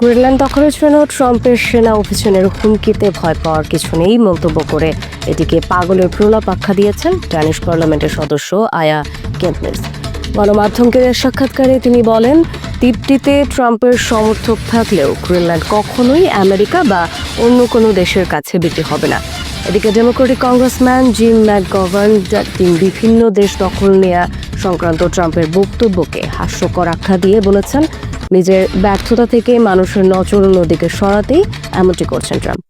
Greenland দখলের জন্য ট্রাম্পের সেনা অভিযানের হুমকিতে ভয় পাওয়ার কিছু নেই মন্তব্য করে এটিকে পাগলের প্রলাপ আখ্যা দিয়েছেন ড্যানিশ পার্লামেন্টের সদস্য আয়া কেম্পনেস গণমাধ্যমকে সাক্ষাৎকারে তিনি বলেন দ্বীপটিতে ট্রাম্পের সমর্থক থাকলেও গ্রিনল্যান্ড কখনোই আমেরিকা বা অন্য কোনো দেশের কাছে বিক্রি হবে না। এদিকে ডেমোক্রেটিক কংগ্রেসম্যান জিম ম্যাকগভার্ন তিনি বিভিন্ন দেশ দখল নেয়া সংক্রান্ত ট্রাম্পের বক্তব্যকে হাস্যকর আখ্যা দিয়ে বলেছেন নিজের ব্যর্থতা থেকে মানুষের নজর অন্যদিকে সরাতেই এমনটি করছেন ট্রাম্প।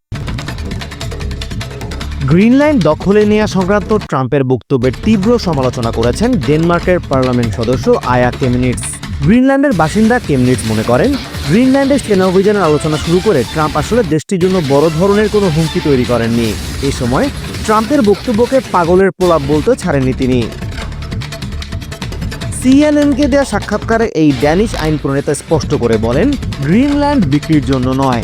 গ্রিনল্যান্ড দখলে নেওয়া সংক্রান্ত ট্রাম্পের বক্তব্যের তীব্র সমালোচনা করেছেন ডেনমার্কের পার্লামেন্ট সদস্য আয়া কেমনিটস। গ্রিনল্যান্ডের বাসিন্দা কেমনিটস মনে করেন গ্রিনল্যান্ডের সেনা অভিযানের আলোচনা শুরু করে ট্রাম্প আসলে দেশটির জন্য বড় ধরনের কোনো হুমকি তৈরি করেননি। এ সময় ট্রাম্পের বক্তব্যকে পাগলের প্রলাপ বলতে ছাড়েননি তিনি। সিএনএনকে দেওয়া সাক্ষাৎকারে এই ড্যানিশ আইন প্রণেতা স্পষ্ট করে বলেন, গ্রিনল্যান্ড বিক্রির জন্য নয়।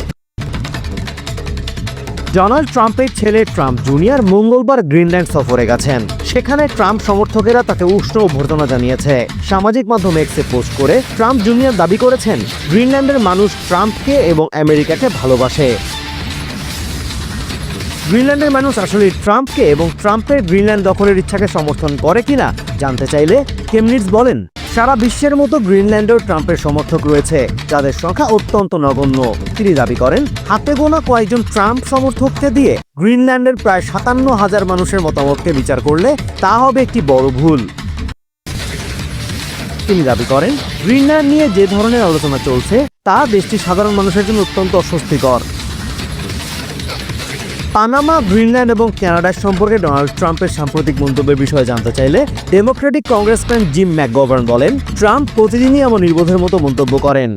ডোনাল্ড ট্রাম্পের ছেলে ট্রাম্প জুনিয়র মঙ্গলবার গ্রিনল্যান্ড সফরে গেছেন। সেখানে ট্রাম্প সমর্থকেরা তাকে উষ্ণ অভ্যর্থনা জানিয়েছে। সামাজিক মাধ্যমে এক্সে পোস্ট করে ট্রাম্প জুনিয়র দাবি করেছেন, গ্রিনল্যান্ডের মানুষ ট্রাম্পকে এবং আমেরিকাকে ভালোবাসে। গ্রিনল্যান্ডের মানুষ আসলে ট্রাম্পকে এবং ট্রাম্পের গ্রিনল্যান্ড দখলের ইচ্ছাকে সমর্থন করে কিনা জানতে চাইলে কেমনিটস বলেন, সারা বিশ্বের মতো গ্রিনল্যান্ডেও ট্রাম্পের সমর্থক রয়েছে, যাদের সংখ্যা অত্যন্ত নগণ্য। তিনি দাবি করেন, হাতে গোনা কয়েকজন ট্রাম্প সমর্থককে দিয়ে গ্রিনল্যান্ডের প্রায় সাতান্ন হাজার মানুষের মতামতকে বিচার করলে তা হবে একটি বড় ভুল। তিনি দাবি করেন, গ্রিনল্যান্ড নিয়ে যে ধরনের আলোচনা চলছে, তা দেশটির সাধারণ মানুষের জন্য অত্যন্ত অস্বস্তিকর। পানামা, গ্রিনল্যান্ড এবং কানাডার সম্পর্কে ডোনাল্ড ট্রাম্পের সাম্প্রতিক মন্তব্যের বিষয়ে জানতে চাইলে ডেমোক্রেটিক কংগ্রেসম্যান জিম ম্যাকগভার্ন বলেন, ট্রাম্প প্রতিদিনই এমন নির্বোধের মতো মন্তব্য করেন।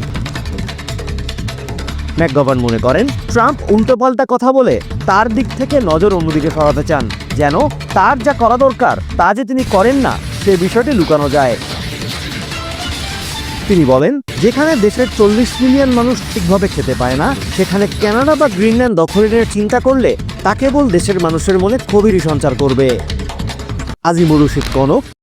ম্যাকগভার্ন মনে করেন, ট্রাম্প উল্টোপাল্টা কথা বলে তার দিক থেকে নজর অন্যদিকে সরাতে চান, যেন তার যা করা দরকার তা যে তিনি করেন না, সে বিষয়টি লুকানো যায়। তিনি বলেন, যেখানে দেশের চল্লিশ মিলিয়ন মানুষ ঠিকভাবে খেতে পায় না, সেখানে কানাডা বা গ্রিনল্যান্ড দখলের চিন্তা করলে তা কেবল দেশের মানুষের মনে কবিরই সঞ্চার করবে। আজিমুর রশিদ কনক